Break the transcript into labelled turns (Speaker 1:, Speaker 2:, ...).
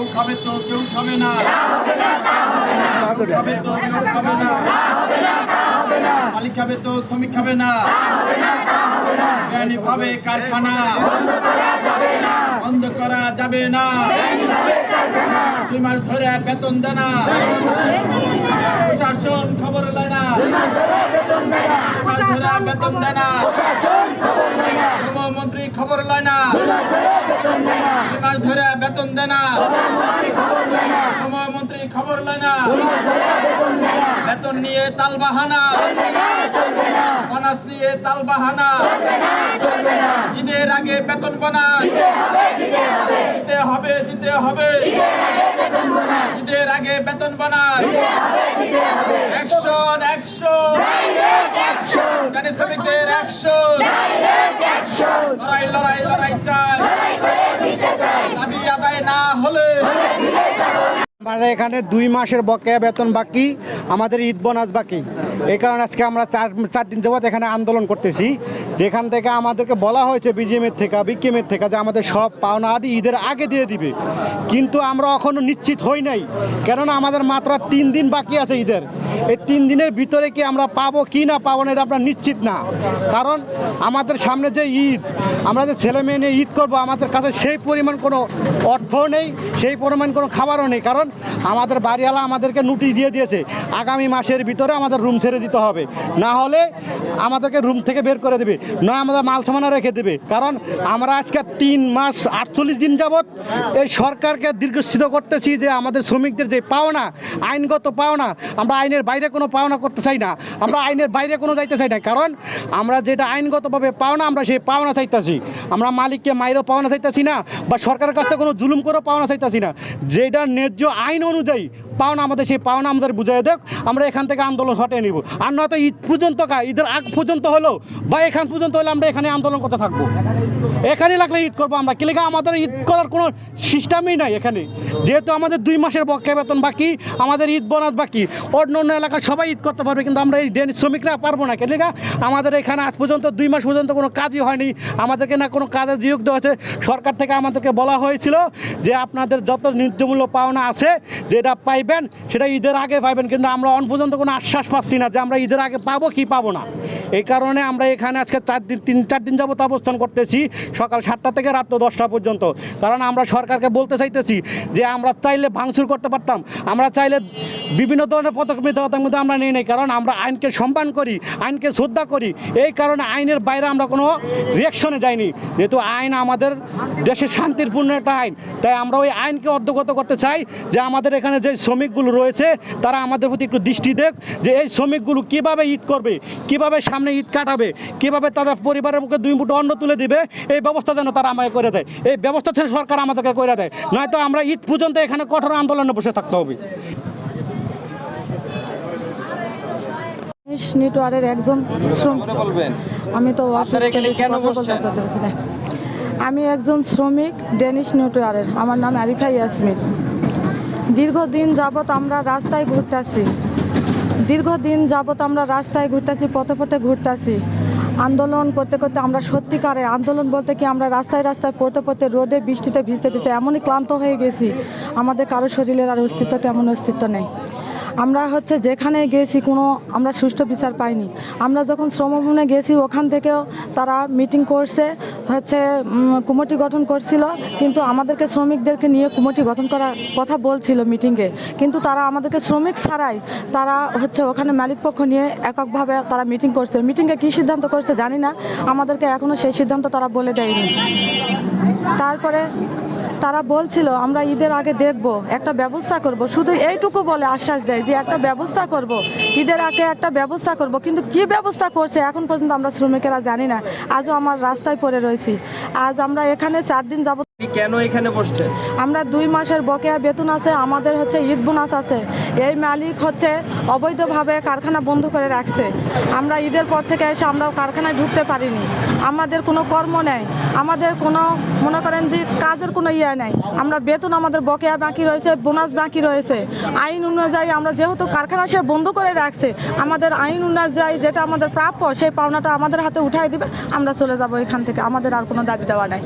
Speaker 1: কেউ খাবে তো কেউ খাবে না। খাবে তো কেউ খাবে না। মালিক খাবে তো শ্রমিক খাবে না। ভাবে কারখানা। বন্ধ করা যাবে না। দুই মাস ধরে বেতন দেনা। প্রশাসন খবর লয় ধরে বেতন মন্ত্রী খবর লয় না। দুই মাস ধরে বেতন মন্ত্রী খবর লয় না। বেতন নিয়ে তাল বাহানা। অনাস নিয়ে তাল বাহানা। ঈদের আগে বেতন বানা দিতে হবে দিতে হবে। ঈদের আগে বেতন বানা অ্যাকশন অ্যাকশন শ্রমিকদের অ্যাকশন লড়াই লড়াই লড়াই চাই দাবি আদায় না হলে
Speaker 2: আমরা এখানে দুই মাসের বকেয়া বেতন বাকি, আমাদের ঈদ বোনাস বাকি। এই কারণে আজকে আমরা চার চার দিন যাবৎ এখানে আন্দোলন করতেছি। যেখান থেকে আমাদেরকে বলা হয়েছে বিজিএমের থেকে বিকেমের থেকে যে আমাদের সব পাওনা আদি ঈদের আগে দিয়ে দিবে। কিন্তু আমরা এখনও নিশ্চিত হই নাই, কেননা আমাদের মাত্র তিন দিন বাকি আছে ঈদের। এই তিন দিনের ভিতরে কি আমরা পাবো কি না পাবো না এটা আমরা নিশ্চিত না। কারণ আমাদের সামনে যে ঈদ, আমরা যে ছেলে মেয়ে নিয়ে ঈদ করব, আমাদের কাছে সেই পরিমাণ কোনো অর্থ নেই, সেই পরিমাণ কোনো খাবারও নেই। কারণ আমাদের বাড়িওয়ালা আমাদেরকে নোটিশ দিয়ে দিয়েছে। আগামী মাসের ভিতরে আমাদের রুম ছেড়ে দিতে হবে। না হলে আমাদেরকে রুম থেকে বের করে দেবে। নয় আমাদের মাল সামানা রেখে দেবে। কারণ আমরা আজকে তিন মাস আটচল্লিশ দিন যাবৎ এই সরকারকে দীর্ঘস্থিত করতেছি যে আমাদের শ্রমিকদের যে পাওনা, আইনগত পাওনা, আমরা আইনের বাইরে কোনো পাওনা করতে চাই না। আমরা আইনের বাইরে কোনো যাইতে চাই না। কারণ আমরা যেটা আইনগতভাবে পাওনা, আমরা সেই পাওনা চাইতেছি। আমরা মালিককে মাইরও পাওনা চাইতেছি না বা সরকারের কাছ থেকে কোনো জুলুম করেও পাওনা চাইতেছি না। যেটা ন্যায্য আইন অনুযায়ী পাওনা আমাদের, সেই পাওনা আমাদের বুঝাই দেখ আমরা এখান থেকে আন্দোলন হটিয়ে নিব। আর নয়তো ঈদ পর্যন্ত কা, ঈদের আগ পর্যন্ত হলো বা এখান পর্যন্ত হলে আমরা এখানে আন্দোলন করতে থাকব। এখানে লাগলে ঈদ করব আমরা। কি লেগে, আমাদের ঈদ করার কোনো সিস্টেমই নাই এখানে। যেহেতু আমাদের দুই মাসের বকেয়া বেতন বাকি, আমাদের ঈদ বোনাস বাকি। অন্য অন্য এলাকায় সবাই ঈদ করতে পারবে, কিন্তু আমরা এই ডেনি শ্রমিকরা পারব না। কেন আমাদের এখানে আজ পর্যন্ত, দুই মাস পর্যন্ত কোনো কাজই হয়নি। আমাদেরকে না কোনো কাজে নিয়োগ দেওয়া হয়েছে। সরকার থেকে আমাদেরকে বলা হয়েছিল যে, আপনাদের যত ন্যায্যমূল্য পাওনা আছে, যেটা পাইবেন সেটা ঈদের আগে পাইবেন কিন্তু আমরা অন পর্যন্ত কোনো আশ্বাস পাচ্ছি না যে আমরা ঈদের আগে পাবো কি পাবো না। এই কারণে আমরা এখানে আজকে চার দিন, তিন, চার দিন যাবত অবস্থান করতেছি, সকাল সাতটা থেকে রাত দশটা পর্যন্ত। কারণ আমরা সরকারকে বলতে চাইতেছি যে আমরা চাইলে ভাঙচুর করতে পারতাম, আমরা চাইলে বিভিন্ন ধরনের পদক্ষেপ নিতে পারতাম, কিন্তু আমরা নিই নাই। কারণ আমরা আইনকে সম্মান করি, আইনকে শ্রদ্ধা করি, এই কারণে আইনের বাইরে আমরা কোনো রিয়াকশনে যাইনি। যেহেতু আইন আমাদের দেশের শান্তিরপূর্ণ একটা আইন, তাই আমরা ওই আইনকে অধ্যগত করতে চাই যে আমাদের এখানে যে শ্রমিকগুলো রয়েছে তারা আমাদের প্রতি একটু দৃষ্টি দেখ যে এই শ্রমিকগুলো কীভাবে ঈদ করবে কীভাবে সামনে ঈদ কাটাবে কীভাবে তাদের পরিবারের মুখে দুই মুঠো অন্ন তুলে দিবে এই ব্যবস্থা যেন তারা আমাকে করে দেয়। এই ব্যবস্থা যেন সরকার আমাদেরকে করে দেয়। নয়তো আমরা ঈদ পর্যন্ত এখানে কঠোর আন্দোলনে বসে থাকতে হবে।
Speaker 3: নেটওয়ার্কের একজন শ্রমিক। আমি তো। আমি একজন শ্রমিক ডেনিশ নেটওয়ারের আমার নাম আরিফা ইয়াসমিন দীর্ঘদিন যাবত আমরা রাস্তায় ঘুরতেছি। দীর্ঘদিন যাবত আমরা রাস্তায় ঘুরতেছি, পথে পথে ঘুরতেছি। আন্দোলন করতে করতে আমরা সত্যিকারে, আন্দোলন বলতে কি আমরা রাস্তায় রাস্তায় পড়তে পড়তে রোদে, বৃষ্টিতে ভিজতে ভিজতে এমনই ক্লান্ত হয়ে গেছি। আমাদের কারও শরীরের আর অস্তিত্ব তেমন অস্তিত্ব নেই। আমরা হচ্ছে যেখানে গেছি কোনো, আমরা সুষ্ঠু বিচার পাইনি। আমরা যখন শ্রমভবনে গেছি, ওখান থেকেও তারা মিটিং করছে হচ্ছে কুমটি গঠন করছিল, কিন্তু আমাদেরকে শ্রমিকদেরকে নিয়ে কমিটি গঠন করার কথা বলছিল মিটিংয়ে। কিন্তু তারা আমাদেরকে শ্রমিক ছাড়াই তারা হচ্ছে ওখানে মালিক পক্ষ নিয়ে এককভাবে তারা মিটিং করছে। মিটিংয়ে কী সিদ্ধান্ত করছে জানি না, আমাদেরকে এখনও সেই সিদ্ধান্ত তারা বলে দেয়নি। তারপরে তারা বলছিল, আমরা ঈদের আগে দেখব, একটা ব্যবস্থা করব। শুধু এইটুকু বলে আশ্বাস দেয় যে, একটা ব্যবস্থা করব, ঈদের আগে একটা ব্যবস্থা করব। কিন্তু কি ব্যবস্থা করছে এখন পর্যন্ত আমরা শ্রমিকেরা জানি না। আজও আমার রাস্তায় পড়ে রয়েছি। আজ আমরা এখানে চার দিন যাব
Speaker 1: কেন এখানে বসছেন?
Speaker 3: আমরা দুই মাসের বকেয়া বেতন আছে আমাদের হচ্ছে ঈদ বোনাস আছে। এই মালিক হচ্ছে অবৈধভাবে কারখানা বন্ধ করে রাখছে। আমরা ঈদের পর থেকে এসে আমরা কারখানায় ঢুকতে পারিনি। আমাদের কোনো কর্ম নেই। আমাদের কোনো মনে করেন যে কাজের কোনো ইয়ে নেই। আমরা বেতন আমাদের বকেয়া বাকি রয়েছে বোনাস বাকি রয়েছে। আইন অনুযায়ী আমরা যেহেতু কারখানা সে বন্ধ করে রাখছে আমাদের আইন অনুযায়ী যেটা আমাদের প্রাপ্য সেই পাওনাটা আমাদের হাতে উঠাই দিবে আমরা চলে যাব এখান থেকে। আমাদের আর কোনো দাবি দেওয়া নাই